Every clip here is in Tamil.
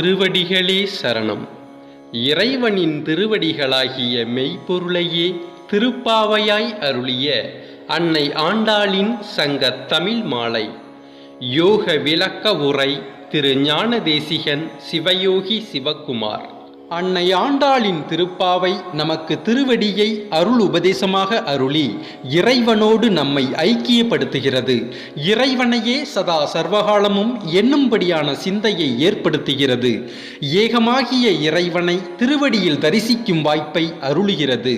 திருவடிகளே சரணம். இறைவனின் திருவடிகளாகிய மெய்ப்பொருளையே திருப்பாவையாய் அருளிய அன்னை ஆண்டாளின் சங்க தமிழ் மாலை. யோக விளக்க உரை திரு ஞானதேசிகன் சிவயோகி சிவக்குமார் அன்னை ஆண்டாளின் திருப்பாவை நமக்கு திருவடியை அருள் உபதேசமாக அருளி இறைவனோடு நம்மை ஐக்கியப்படுத்துகிறது. இறைவனையே சதா சர்வகாலமும் என்னும்படியான சிந்தையை ஏற்படுத்துகிறது. ஏகமாகிய இறைவனை திருவடியில் தரிசிக்கும் வாய்ப்பை அருளுகிறது.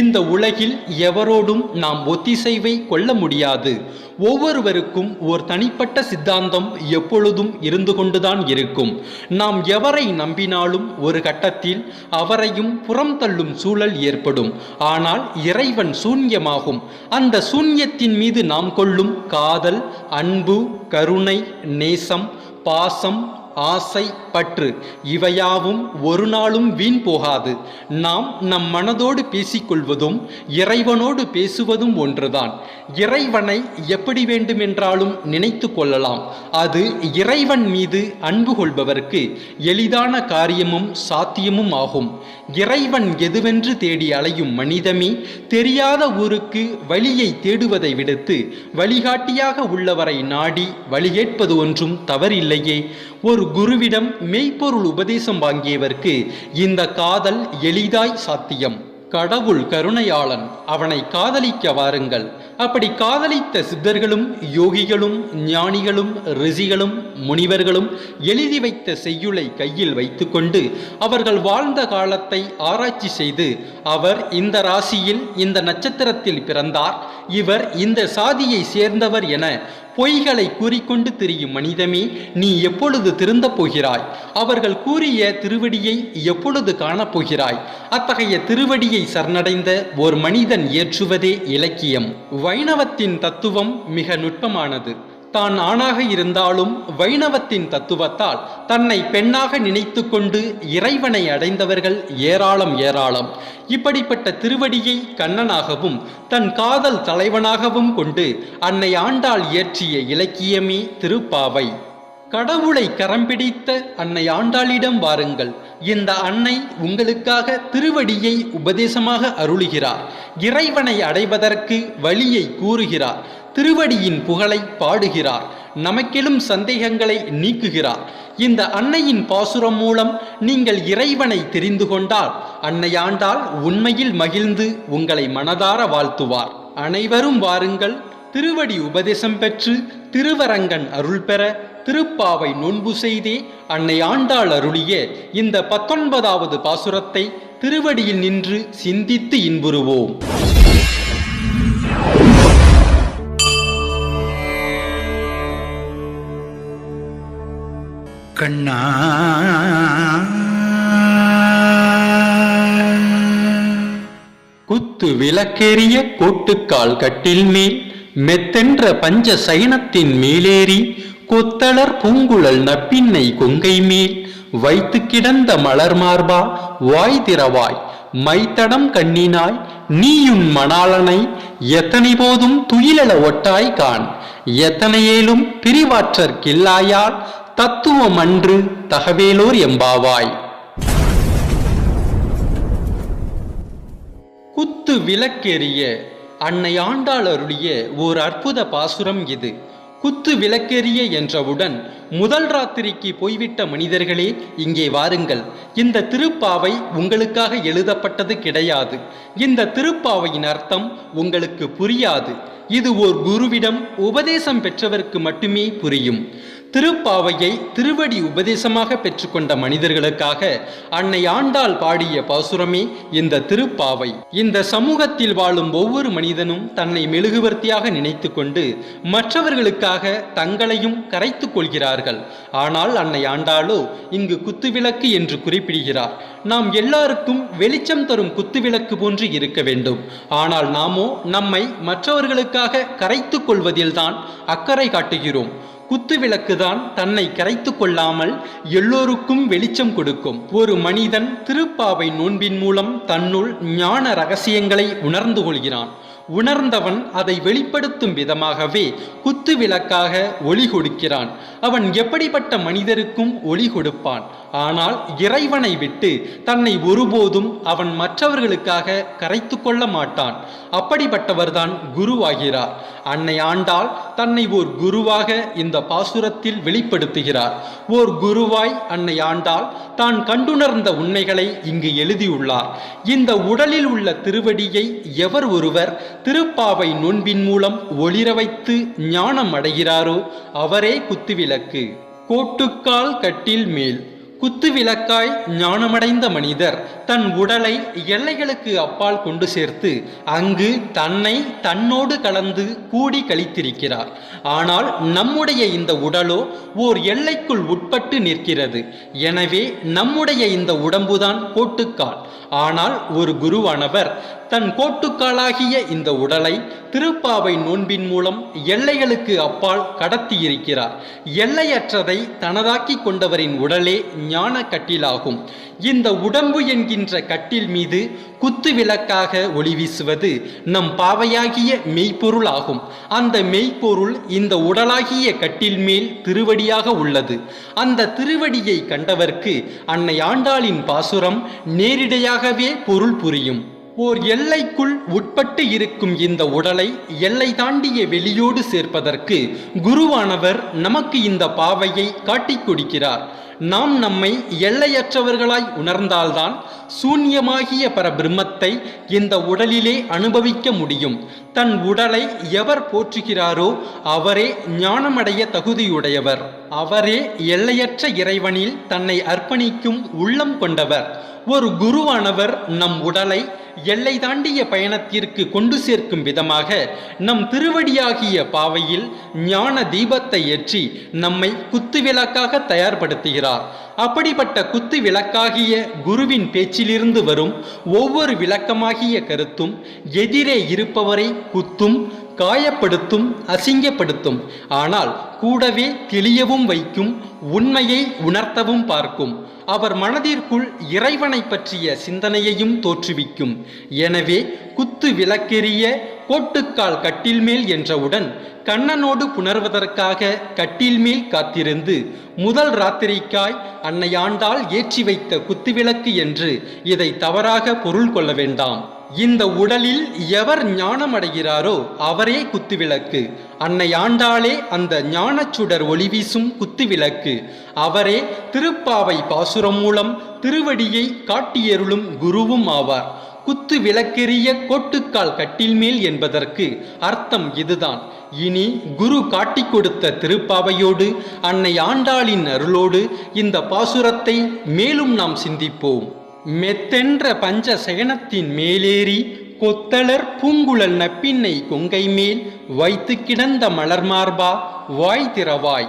இந்த உலகில் எவரோடும் நாம் ஒத்திசைவை கொள்ள முடியாது. ஒவ்வொருவருக்கும் ஓர் தனிப்பட்ட சித்தாந்தம் எப்பொழுதும் இருந்து கொண்டுதான் இருக்கும். நாம் எவரை நம்பினாலும் ஒரு கட்ட கட்டத்தில் அவரையும் புறம் தள்ளும் சூழல் ஏற்படும். ஆனால் இறைவன் சூன்யமாகும். அந்த சூன்யத்தின் மீது நாம் கொள்ளும் காதல் அன்பு கருணை நேசம் பாசம் ஆசை பற்று இவையாவும் ஒரு நாளும் வீண் போகாது. நாம் நம் மனதோடு பேசிக்கொள்வதும் இறைவனோடு பேசுவதும் ஒன்றுதான். இறைவனை எப்படி வேண்டுமென்றாலும் நினைத்து கொள்ளலாம். அது இறைவன் மீது அன்பு கொள்பவர்க்கு எளிதான காரியமும் சாத்தியமும் ஆகும். இறைவன் எதுவென்று தேடி அலையும் மனிதமே தெரியாத ஊருக்கு வழியை தேடுவதை விடுத்து வழிகாட்டியாக உள்ளவரை நாடி வழிகேட்பது ஒன்றும் தவறில்லையே. ஒரு ஒரு குருவிடம் மெய்ப்பொருள் உபதேசம் வாங்கியவர்க்கு இந்த காதல் எளிதாய் சாத்தியம். கடவுள் கருணையாளன் அவனை காதலிக்க வாருங்கள். அப்படி காதலித்த சித்தர்களும் யோகிகளும் ஞானிகளும் ரிஷிகளும் முனிவர்களும் எழுதி வைத்த செய்யுளை கையில் வைத்துக்கொண்டு அவர்கள் வாழ்ந்த காலத்தை ஆராய்ச்சி செய்து அவர் இந்த ராசியில் இந்த நட்சத்திரத்தில் பிறந்தார். இவர் இந்த சாதியை சேர்ந்தவர் என பொய்களை கூறிக்கொண்டு திரியும் மனிதமே நீ எப்பொழுது திருந்தப் போகிறாய்? அவர்கள் கூறிய திருவடியை எப்பொழுது காணப்போகிறாய் அத்தகைய திருவடியை சரணடைந்த ஒரு மனிதன் ஏற்றுவதே இலக்கியம். வைணவத்தின் தத்துவம் மிக நுட்பமானது. தான் ஆணாக இருந்தாலும் வைணவத்தின் தத்துவத்தால் தன்னை பெண்ணாக நினைத்து கொண்டு இறைவனை அடைந்தவர்கள் ஏராளம் ஏராளம். இப்படிப்பட்ட திருவடியை கண்ணனாகவும் தன் காதல் தலைவனாகவும் கொண்டு அன்னை ஆண்டாள் இயற்றிய இலக்கியமே திருப்பாவை. கடவுளை கரம் பிடித்த அன்னை ஆண்டாளிடம் வாருங்கள். இந்த அன்னை உங்களுக்காக திருவடியை உபதேசமாக அருளுகிறார். இறைவனை அடைவதற்கு வழியை கூறுகிறார். திருவடியின் புகழை பாடுகிறார். நமக்கெழும் சந்தேகங்களை நீக்குகிறார். இந்த அன்னையின் பாசுரம் மூலம் நீங்கள் இறைவனை தெரிந்து கொண்டால் அன்னையாண்டால் உண்மையில் மகிழ்ந்து உங்களை மனதார வாழ்த்துவார். அனைவரும் வாருங்கள் திருவடி உபதேசம் பெற்று திருவரங்கன் அருள் பெற திருப்பாவை நோன்பு செய்தே அன்னை ஆண்டாள் அருளிய இந்த பத்தொன்பதாவது பாசுரத்தை திருவடியில் நின்று சிந்தித்து இன்புறுவோம். கண்ணா. குத்து விளக்கேறிய கோட்டுக்கால் கட்டில் மேல் மெத்தென்ற பஞ்ச சயனத்தின் மேலேறி கொத்தளர் பூங்குழல் நப்பின்னை கொங்கை மேல் வைத்து கிடந்த மலர் மார்பா வாய் திறவாய் மைத்தடம் கண்ணினாய் நீயுன் மணாளனை எத்தனை போதும் துயிலள ஒட்டாய் காண் எத்தனையேலும் பிரிவாற்றற் கில்லாயால் தத்துவம் அன்று தகவேலூர் எம்பாவாய். குத்து விளக்கெரிய அன்னை ஆண்டாள் அருளிய ஓர் அற்புத பாசுரம் இது. குத்து விளக்கெரிய என்றவுடன் முதல் ராத்திரிக்கு போய்விட்ட மனிதர்களே இங்கே வாருங்கள். இந்த திருப்பாவை உங்களுக்காக எழுதப்பட்டது கிடையாது. இந்த திருப்பாவையின் அர்த்தம் உங்களுக்கு புரியாது. இது ஓர் குருவிடம் உபதேசம் பெற்றவருக்கு மட்டுமே புரியும். திருப்பாவையை திருவடி உபதேசமாக பெற்றுக்கொண்ட மனிதர்களுக்காக அன்னை ஆண்டாள் பாடிய பாசுரமே இந்த திருப்பாவை. இந்த சமூகத்தில் வாழும் ஒவ்வொரு மனிதனும் தன்னை மெழுகுவர்த்தியாக நினைத்து கொண்டு மற்றவர்களுக்காக தங்களையும் கரைத்து கொள்கிறார்கள். ஆனால் அன்னை ஆண்டாளோ இங்கு குத்துவிளக்கு என்று குறிப்பிடுகிறார். நாம் எல்லாருக்கும் வெளிச்சம் தரும் குத்துவிளக்கு போன்று இருக்க வேண்டும். ஆனால் நாமோ நம்மை மற்றவர்களுக்காக கரைத்து கொள்வதில்தான் அக்கறை காட்டுகிறோம். குத்துவிளக்குதான் தன்னை கரைத்து கொள்ளாமல் எல்லோருக்கும் வெளிச்சம் கொடுக்கும். ஒரு மனிதன் திருப்பாவை நோன்பின் மூலம் தன்னுள் ஞான ரகசியங்களை உணர்ந்து கொள்கிறான். உணர்ந்தவன் அதை வெளிப்படுத்தும் விதமாகவே குத்து விளக்காக ஒளி கொடுக்கிறான். அவன் எப்படிப்பட்ட மனிதருக்கும் ஒளி கொடுப்பான். ஆனால் இறைவனை விட்டு தன்னை ஒருபோதும் அவன் மற்றவர்களுக்காக கரைத்து கொள்ள மாட்டான். அப்படிப்பட்டவர்தான் குருவாகிறார். அன்னை ஆண்டாள் தன்னை ஓர் குருவாக இந்த பாசுரத்தில் வெளிப்படுத்துகிறார். ஓர் குருவாய் அன்னை ஆண்டாள் தான் கண்டுணர்ந்த உண்மைகளை இங்கு எழுதியுள்ளார். இந்த உடலில் உள்ள திருவடியை எவர் ஒருவர் திருப்பாவை நோன்பின் மூலம் ஒளிர வைத்து ஞானம் அடைகிறாரோ அவரே குத்துவிளக்கு. கோட்டுக்கால் கட்டில் மேல். குத்து விளக்காய் ஞானமடைந்த மனிதர் தன் உடலை எல்லைகளுக்கு அப்பால் கொண்டு சேர்த்து அங்கு தன்னை தன்னோடு கலந்து கூடி கழித்திருக்கிறார். ஆனால் நம்முடைய இந்த உடலோ ஓர் எல்லைக்குள் உட்பட்டு நிற்கிறது. எனவே நம்முடைய இந்த உடம்புதான் கோட்டுக்கால். ஆனால் ஒரு குருவானவர் தன் கோட்டுக்காலாகிய இந்த உடலை திருப்பாவை நோன்பின் மூலம் எல்லைகளுக்கு அப்பால் கடத்தியிருக்கிறார். எல்லையற்றதை தனதாக்கி கொண்டவரின் உடலே ஞான கட்டிலாகும். இந்த உடம்பு என்கின்ற கட்டில் மீது குத்து விளக்காக ஒளி வீசுவது நம் பாவையாகிய மெய்ப்பொருள் ஆகும். அந்த மெய்ப்பொருள் இந்த உடலாகிய கட்டில் மேல் திருவடியாக உள்ளது. அந்த திருவடியை கண்டவர்க்கு அன்னை ஆண்டாளின் பாசுரம் நேரிடையாகவே பொருள் புரியும். ஓர் எல்லைக்குள் உட்பட்டு இருக்கும் இந்த உடலை எல்லை தாண்டிய வெளியோடு சேர்ப்பதற்கு குருவானவர் நமக்கு இந்த பாவையை காட்டிக் கொடுக்கிறார். நாம் நம்மை எல்லையற்றவர்களாய் உணர்ந்தால்தான் சூன்யமாகிய பரபிரம்மத்தை இந்த உடலிலே அனுபவிக்க முடியும். தன் உடலை எவர் போற்றுகிறாரோ அவரே ஞானமடைய தகுதியுடையவர். அவரே எல்லையற்ற இறைவனில் தன்னை அர்ப்பணிக்கும் உள்ளம் கொண்டவர். ஒரு குருவானவர் நம் உடலை எல்லை தாண்டிய பயணத்திற்கு கொண்டு சேர்க்கும் விதமாக நம் திருவடியாகிய பாவையில் ஞான தீபத்தை ஏற்றி நம்மை குத்துவிளக்காக தயார்படுத்துகிறார். அப்படிப்பட்ட குத்து விளக்காகிய குருவின் பேச்சிலிருந்து வரும் ஒவ்வொரு விளக்கமாகிய கருத்தும் எதிரே இருப்பவரை குத்தும் காயப்படுத்தும் அசிங்கப்படுத்தும். ஆனால் கூடவே தெளியவும் வைக்கும் உண்மையை உணர்த்தவும் பார்க்கும். அவர் மனதிற்குள் இறைவனை பற்றிய சிந்தனையையும் தோற்றுவிக்கும். எனவே குத்து விளக்கெரிய கோட்டுக்கால் கட்டில் மேல் என்றவுடன் கண்ணனோடு புணர்வதற்காக கட்டில் மேல் காத்திருந்து முதல் ராத்திரிக்காய் அன்னையாண்டால் ஏற்றி வைத்த குத்துவிளக்கு என்று இதை தவறாக பொருள் கொள்ள வேண்டாம். இந்த உடலில் எவர் ஞானமடைகிறாரோ அவரே குத்துவிளக்கு. அன்னை ஆண்டாளே அந்த ஞானச்சுடர் ஒளி வீசும் குத்துவிளக்கு. அவரே திருப்பாவை பாசுரம் மூலம் திருவடியை காட்டியருளும் குருவும் ஆவார். குத்து விளக்கெறிய கோட்டுக்கால் கட்டில் மேல் என்பதற்கு அர்த்தம் இதுதான். இனி குரு காட்டிக் கொடுத்த திருப்பாவையோடு அன்னை ஆண்டாளின் அருளோடு இந்த பாசுரத்தை மேலும் நாம் சிந்திப்போம். மெத்தென்ற பஞ்ச சயனத்தின் மேலேறி கொத்தளர் பூங்குழல் நப்பின்னை கொங்கை மேல் வைத்து கிடந்த மலர் மார்பா வாய் திறவாய்.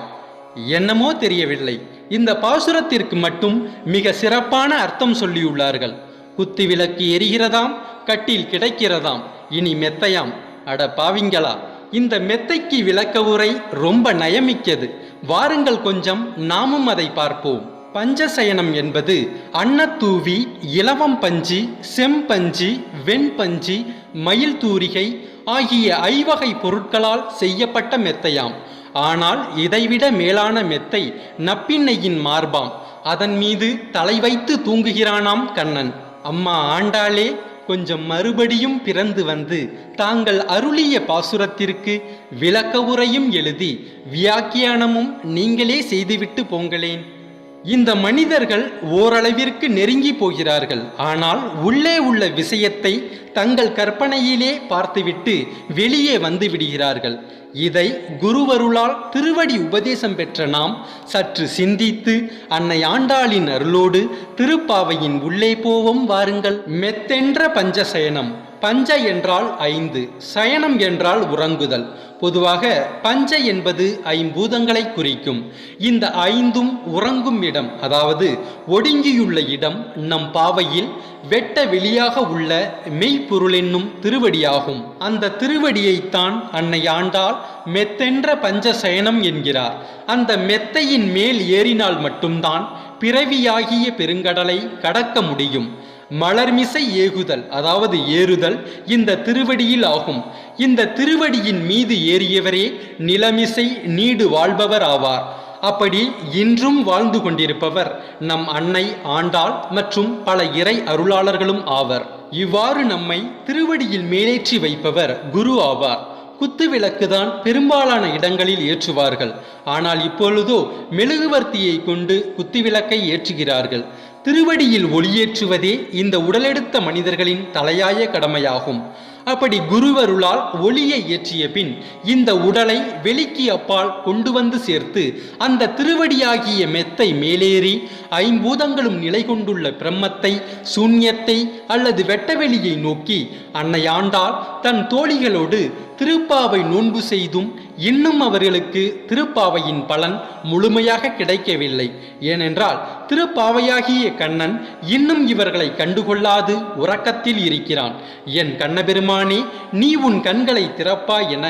என்னமோ தெரியவில்லை. இந்த பாசுரத்திற்கு மட்டும் மிக சிறப்பான அர்த்தம் சொல்லியுள்ளார்கள். குத்து விளக்கு எரிகிறதாம் கட்டில் கிடைக்கிறதாம் இனி மெத்தையாம். அட பாவிங்களா இந்த மெத்தைக்கு விளக்க உரை ரொம்ப நயமிக்கது. வாருங்கள் கொஞ்சம் நாமும் அதை பார்ப்போம். பஞ்சசயனம் என்பது அன்னத்தூவி இலவம் பஞ்சு செம்பஞ்சு வெண்பஞ்சு மயில் தூரிகை ஆகிய ஐவகை பொருட்களால் செய்யப்பட்ட மெத்தையாம். ஆனால் இதைவிட மேலான மெத்தை நப்பின்னையின் மார்பாம். அதன் மீது தலை வைத்து தூங்குகிறானாம் கண்ணன். அம்மா ஆண்டாளே கொஞ்சம் மறுபடியும் பிறந்து வந்து தாங்கள் அருளிய பாசுரத்திற்கு விளக்க உரையும் எழுதி வியாக்கியானமும் நீங்களே செய்துவிட்டு போங்களேன். இந்த மனிதர்கள் ஓரளவிற்கு நெருங்கி போகிறார்கள். ஆனால் உள்ளே உள்ள விஷயத்தை தங்கள் கற்பனையிலே பார்த்துவிட்டு வெளியே வந்து விடுகிறார்கள். இதை குருவருளால் திருவடி உபதேசம் பெற்ற நாம் சற்று சிந்தித்து அன்னை ஆண்டாளின் அருளோடு திருப்பாவையின் உள்ளே போவோம் வாருங்கள். மெத்தென்ற பஞ்சசயனம். பஞ்ச என்றால் ஐந்து சயனம் என்றால் உறங்குதல். பொதுவாக பஞ்ச என்பது ஐம்பூதங்களை குறிக்கும். இந்த ஐந்தும் உறங்கும் இடம் அதாவது ஒடுங்கியுள்ள இடம் நம் பாவையில் வெட்ட வெளியாக உள்ள மெய்ப்பொருள் என்னும் திருவடியாகும். அந்த திருவடியைத்தான் அன்னை ஆண்டாள் மெத்தென்ற பஞ்ச சயனம் என்கிறார். அந்த மெத்தையின் மேல் ஏறினால் மட்டும்தான் பிறவியாகிய பெருங்கடலை கடக்க முடியும். மலர்மிசை ஏகுதல் அதாவது ஏறுதல் இந்த திருவடியில் ஆகும். இந்த திருவடியின் மீது ஏறியவரே நிலமிசை நீடு வாழ்பவர் ஆவார். அப்படி இன்றும் வாழ்ந்து கொண்டிருப்பவர் நம் அன்னை ஆண்டாள் மற்றும் பல இறை அருளாளர்களும் ஆவர். இவ்வாறு நம்மை திருவடியில் மேலேற்றி வைப்பவர் குரு ஆவார். குத்து விளக்குதான் பெரும்பாலான இடங்களில் ஏற்றுவார்கள். ஆனால் இப்பொழுதோ மெழுகுவர்த்தியை கொண்டு குத்து விளக்கை ஏற்றுகிறார்கள். திருவடியில் ஒளியேற்றுவதே இந்த உடலெடுத்த மனிதர்களின் தலையாய கடமையாகும். அப்படி குருவருளால் ஒளியை ஏற்றிய பின் இந்த உடலை வெளிக்கு அப்பால் கொண்டு வந்து சேர்த்து அந்த திருவடியாகிய மெத்தை மேலேறி ஐம்பூதங்களும் நிலை கொண்டுள்ள பிரம்மத்தை சூன்யத்தை அல்லது வெட்டவெளியை நோக்கி அன்னையாண்டால் தன் தோழிகளோடு திருப்பாவை நோன்பு செய்தும் இன்னும் அவர்களுக்கு திருப்பாவையின் பலன் முழுமையாக கிடைக்கவில்லை. ஏனென்றால் திருப்பாவையாகிய கண்ணன் இன்னும் இவர்களை கண்டுகொள்ளாது உறக்கத்தில் இருக்கிறான். என் கண்ணபெருமானே நீ உன் கண்களை திறப்பாய் என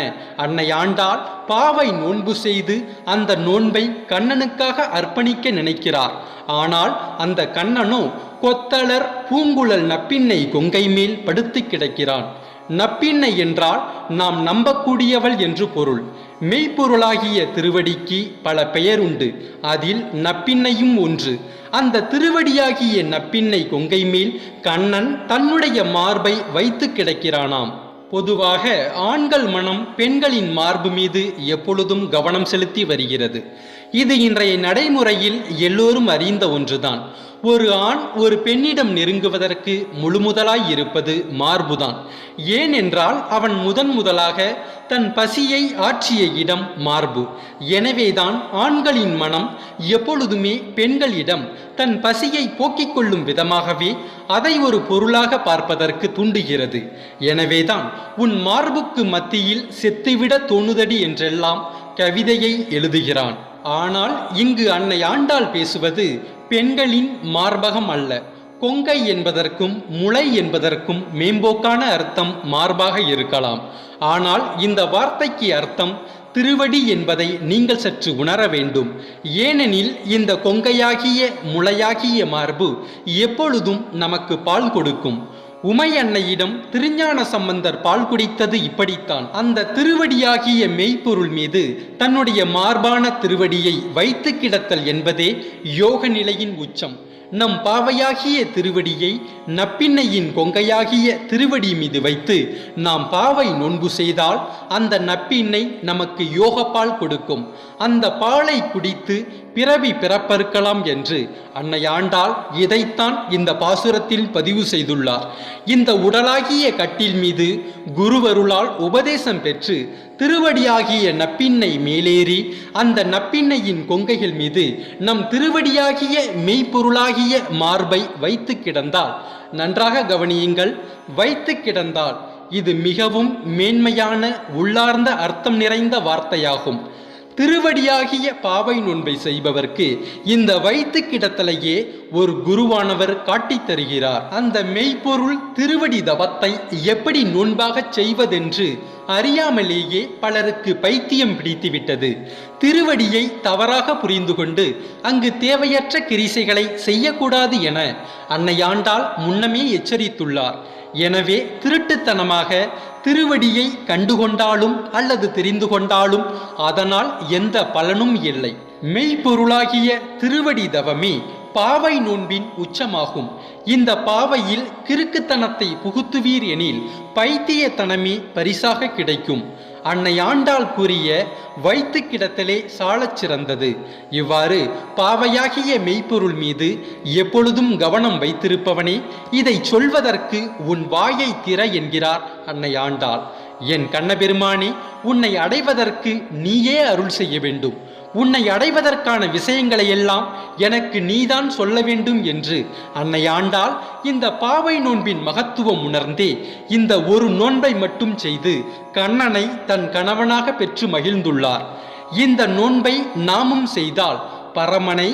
அன்னை ஆண்டாள் பாவை நோன்பு செய்து அந்த நோன்பை கண்ணனுக்காக அர்ப்பணிக்க நினைக்கிறார். ஆனால் அந்த கண்ணனோ கொத்தளர் பூங்குழல் நப்பின்னை கொங்கை மேல் படுத்து கிடக்கிறான். நப்பின்னை என்றால் நாம் நம்பக்கூடியவள் என்று பொருள். மெய்ப்பொருளாகிய திருவடிக்கு பல பெயர் உண்டு அதில் நப்பின்னையும் ஒன்று. அந்த திருவடியாகிய நப்பின்னை கொங்கை மேல் கண்ணன் தன்னுடைய மார்பை வைத்து கிடக்கிறானாம். பொதுவாக ஆண்கள் மனம் பெண்களின் மார்பு மீது எப்பொழுதும் கவனம் செலுத்தி வருகிறது. இது இன்றைய நடைமுறையில் எல்லோரும் அறிந்த ஒன்றுதான். ஒரு ஆண் ஒரு பெண்ணிடம் நெருங்குவதற்கு முழுமுதலாய் இருப்பது மார்புதான். ஏனென்றால் அவன் முதன் முதலாக தன் பசியை ஆற்றிய இடம் மார்பு. எனவேதான் ஆண்களின் மனம் எப்பொழுதுமே பெண்களிடம் தன் பசியை போக்கிக் கொள்ளும் விதமாகவே அதை ஒரு பொருளாக பார்ப்பதற்கு தூண்டுகிறது. எனவேதான் உன் மார்புக்கு மத்தியில் செத்துவிட தோணுதடி என்றெல்லாம் கவிதையை எழுதுகிறான். ஆனால் இங்கு அன்னை ஆண்டாள் பேசுவது பெண்களின் மார்பகம் அல்ல. கொங்கை என்பதற்கும் முளை என்பதற்கும் மேம்போக்கான அர்த்தம் மார்பாக இருக்கலாம். ஆனால் இந்த வார்த்தைக்கு அர்த்தம் திருவடி என்பதை நீங்கள் சற்று உணர வேண்டும். ஏனெனில் இந்த கொங்கையாகிய முளையாகிய மார்பு எப்பொழுதும் நமக்கு பால் கொடுக்கும். உமை அன்னையிடம் திருஞான சம்பந்தர் பால் குடித்தது இப்படித்தான். அந்த திருவடியாகிய மெய்ப்பொருள் மீது தன்னுடைய மார்பான திருவடியை வைத்து கிடத்தல் என்பதே யோக நிலையின் உச்சம். நம் பாவையாகிய திருவடியை நப்பின்னையின் கொங்கையாகிய திருவடி மீது வைத்து நாம் பாவை நொன்பு செய்தால் அந்த நப்பின்னை நமக்கு யோகப்பால் கொடுக்கும். அந்த பாலை குடித்து பிறவி பிறப்பறுக்கலாம் என்று அன்னை ஆண்டாள் இதைத்தான் இந்த பாசுரத்தில் பதிவு செய்துள்ளார். இந்த உடலாகிய கட்டில் மீது குருவருளால் உபதேசம் பெற்று திருவடியாகிய நப்பின்னை மேலேறி அந்த நப்பின்னையின் கொங்கைகள் மீது நம் திருவடியாகிய மெய்ப்பொருளாகிய மார்பை வைத்து கிடந்தால் நன்றாக கவனியுங்கள் வைத்து கிடந்தால் இது மிகவும் மேன்மையான உள்ளார்ந்த அர்த்தம் நிறைந்த வார்த்தையாகும். திருவடியாகிய பாவை நோன்பை செய்பவர்க்கு இந்த வைத்து கிடத்தலையே ஒரு குருவானவர் காட்டித் தருகிறார். அந்த மெய்ப்பொருள் திருவடி தவத்தை எப்படி நோன்பாகச் செய்வதென்று அறியாமலேயே பலருக்கு பைத்தியம் பிடித்துவிட்டது. திருவடியை தவறாக புரிந்து கொண்டு அங்கு தேவையற்ற கிரிசைகளை செய்யக்கூடாது என அன்னையாண்டால் முன்னமே எச்சரித்துள்ளார். எனவே திருட்டுத்தனமாக திருவடியை கண்டுகொண்டாலும் அல்லது தெரிந்து கொண்டாலும் அதனால் எந்த பலனும் இல்லை. மெய்ப்பொருளாகிய திருவடி தவமே பாவை நோன்பின் உச்சமாகும். இந்த பாவையில் கிறுக்குத்தனத்தை புகுத்துவீர் எனில் பைத்தியத்தனமே பரிசாக கிடைக்கும். அன்னை ஆண்டாள் கூறிய வைத்து கிடத்தலே சாலச் சிறந்தது. இவ்வாறு பாவையாகிய மெய்ப்பொருள் மீது எப்பொழுதும் கவனம் வைத்திருப்பவனே இதை சொல்வதற்கு உன் வாயை திற என்கிறார் அன்னை ஆண்டாள். என் கண்ணபெருமானே உன்னை அடைவதற்கு நீயே அருள் செய்ய வேண்டும். உன்னை அடைவதற்கான விஷயங்களை எல்லாம் எனக்கு நீதான் சொல்ல வேண்டும் என்று. அன்னை ஆண்டாள் இந்த பாவை நோன்பின் மகத்துவம் உணர்ந்தே இந்த ஒரு நோன்பை மட்டும் செய்து கண்ணனை தன் கணவனாக பெற்று மகிழ்ந்துள்ளார். இந்த நோன்பை நாமும் செய்தால் பரமனை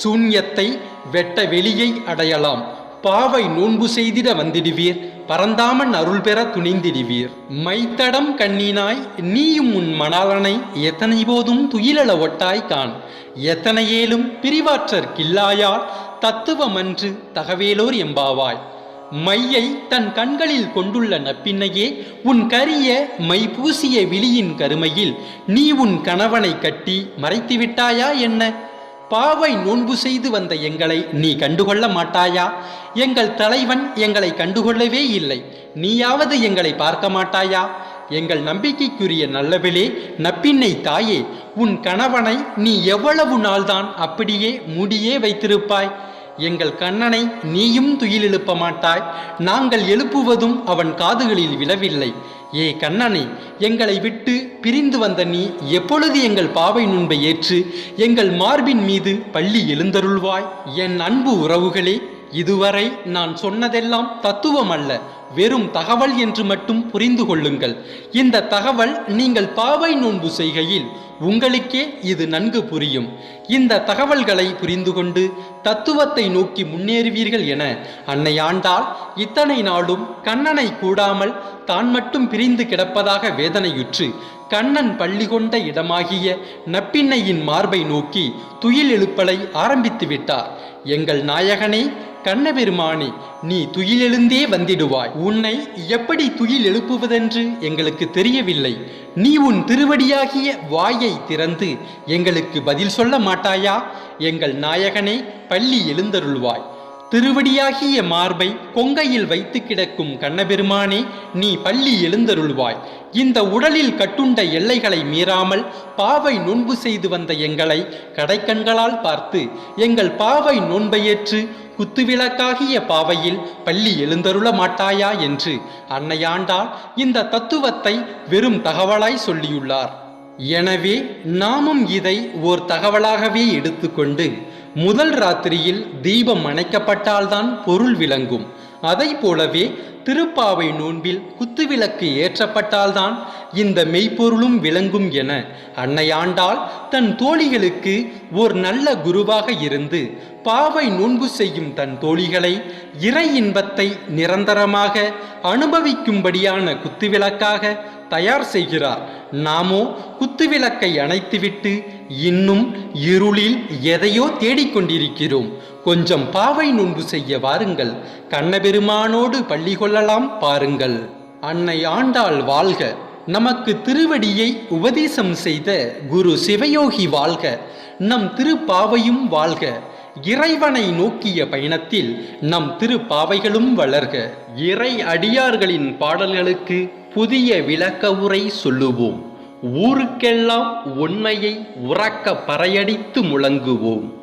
சூன்யத்தை வெட்ட வெளியை அடையலாம். பாவை நோன்பு செய்திட வந்திடுவீர். பரந்தாமன் அருள் பெற துணிந்திடுவீர். மைத்தடம் கண்ணினாய் நீயும் உன் மணாலனை எத்தனை போதும் துயிலள ஒட்டாய் கான் எத்தனையேலும் பிரிவாற்றற் கில்லாயால் தத்துவமன்று தகவேலோர் எம்பாவாய். மையை தன் கண்களில் கொண்டுள்ள நப்பின்னையே உன் கரிய மை பூசிய விழியின் கருமையில் நீ உன் கணவனை கட்டி மறைத்து விட்டாயா என்ன? பாவை நோன்பு செய்து வந்த எங்களை நீ கண்டுகொள்ள மாட்டாயா? எங்கள் தலைவன் எங்களை கண்டுகொள்ளவே இல்லை. நீயாவது எங்களை பார்க்க மாட்டாயா? எங்கள் நம்பிக்கைக்குரிய நல்லவிலே நப்பின்னை தாயே உன் கணவனை நீ எவ்வளவு நாள்தான் அப்படியே மூடியே வைத்திருப்பாய்? எங்கள் கண்ணனை நீயும் துயில் எழுப்ப மாட்டாய். நாங்கள் எழுப்புவதும் அவன் காதுகளில் விழவில்லை. ஏ கண்ணனை எங்களை விட்டு பிரிந்து வந்த நீ எப்பொழுது எங்கள் பாவை நுண்பை ஏற்று எங்கள் மார்பின் மீது பள்ளி எழுந்தருள்வாய்? என் அன்பு உறவுகளே இதுவரை நான் சொன்னதெல்லாம் தத்துவம் அல்ல. வெறும் தகவல் என்று மட்டும் புரிந்து கொள்ளுங்கள். இந்த தகவல் நீங்கள் பாவை நோன்பு செய்கையில் உங்களுக்கே இது நன்கு புரியும். இந்த தகவல்களை புரிந்து கொண்டு தத்துவத்தை நோக்கி முன்னேறுவீர்கள் என அன்னை ஆண்டால் இத்தனை நாளும் கண்ணனை கூடாமல் தான் மட்டும் பிரிந்து கிடப்பதாக வேதனையுற்று கண்ணன் பள்ளி கொண்ட இடமாகிய நப்பின்னையின் மார்பை நோக்கி துயில் எழுப்பலை ஆரம்பித்து விட்டார். எங்கள் நாயகனே கண்ணபெருமானே நீ துயிலெழுந்தே வந்திடுவாய். உன்னை எப்படி துயில் எழுப்புவதென்று எங்களுக்கு தெரியவில்லை. நீ உன் திருவடியாகிய வாயை திறந்து எங்களுக்கு பதில் சொல்ல மாட்டாயா? எங்கள் நாயகனே பள்ளி எழுந்தருள்வாய். திருவடியாகிய மார்பை கொங்கையில் வைத்து கிடக்கும் கண்ணபெருமானே நீ பள்ளி எழுந்தருள்வாய். இந்த உடலில் கட்டுண்ட எல்லைகளை மீறாமல் பாவை நோன்பு செய்து வந்த எங்களை கடைக்கண்களால் பார்த்து எங்கள் பாவை நோன்பையேற்று குத்துவிளக்காகிய பாவையில் பள்ளி எழுந்தருள மாட்டாயா என்று அன்னையாண்டால் இந்த தத்துவத்தை வெறும் தகவலாய் சொல்லியுள்ளார். எனவே நாமும் இதை ஓர் தகவலாகவே எடுத்துக்கொண்டு முதல் ராத்திரியில் தீபம் அணைக்கப்பட்டால்தான் பொருள் விளங்கும். அதை போலவே திருப்பாவை நோன்பில் குத்துவிளக்கு ஏற்றப்பட்டால்தான் இந்த மெய்ப்பொருளும் விளங்கும் என அன்னையாண்டாள் தன் தோழிகளுக்கு ஓர் நல்ல குருவாக இருந்து பாவை நோன்பு செய்யும் தன் தோழிகளை இறை இன்பத்தை நிரந்தரமாக அனுபவிக்கும்படியான குத்துவிளக்காக தயார் செய்கிறார். நாமோ குத்துவிளக்கை அணைத்துவிட்டு இன்னும் இருளில் எதையோ தேடிக்கொண்டிருக்கிறோம். கொஞ்சம் பாவை நுண்டு செய்ய வாருங்கள். கண்ணபெருமானோடு பள்ளி கொள்ளலாம் பாருங்கள். அன்னை ஆண்டாள் வாழ்க. நமக்கு திருவடியை உபதேசம் செய்த குரு சிவயோகி வாழ்க. நம் திருப்பாவையும் வாழ்க. இறைவனை நோக்கிய பயணத்தில் நம் திருப்பாவைகளும் வளர்க. இறை அடியார்களின் பாடல்களுக்கு புதிய விளக்க உரை சொல்லுவோம். ஊருக்கெல்லாம் உண்மையை உறக்க பறையடித்து முழங்குவோம்.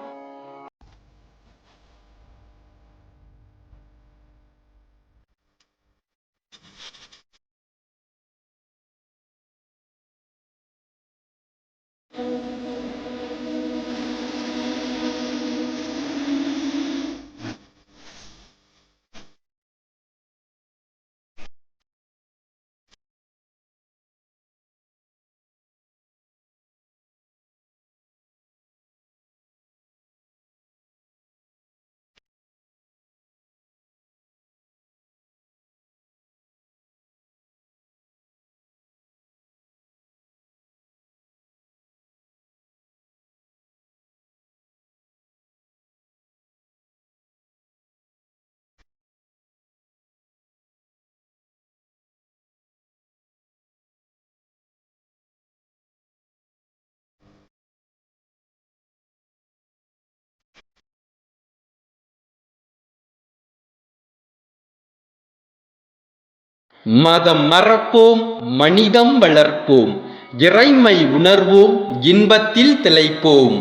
மதம் மறப்போம் மனிதம் வளர்ப்போம் இறைமை உணர்வோம் இன்பத்தில் திளைப்போம்.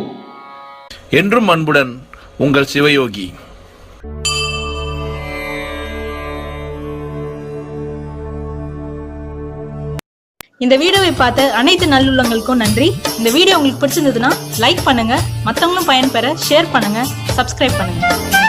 என்றும் அன்புடன் உங்கள் சிவயோகி. இந்த வீடியோவை பார்த்த அனைத்து நல்லுள்ளங்களுக்கும் நன்றி. இந்த வீடியோ உங்களுக்கு பிடிச்சிருந்ததுன்னா லைக் பண்ணுங்க. மற்றவங்களும் பயன்பெற ஷேர் பண்ணுங்க. சப்ஸ்கிரைப் பண்ணுங்க.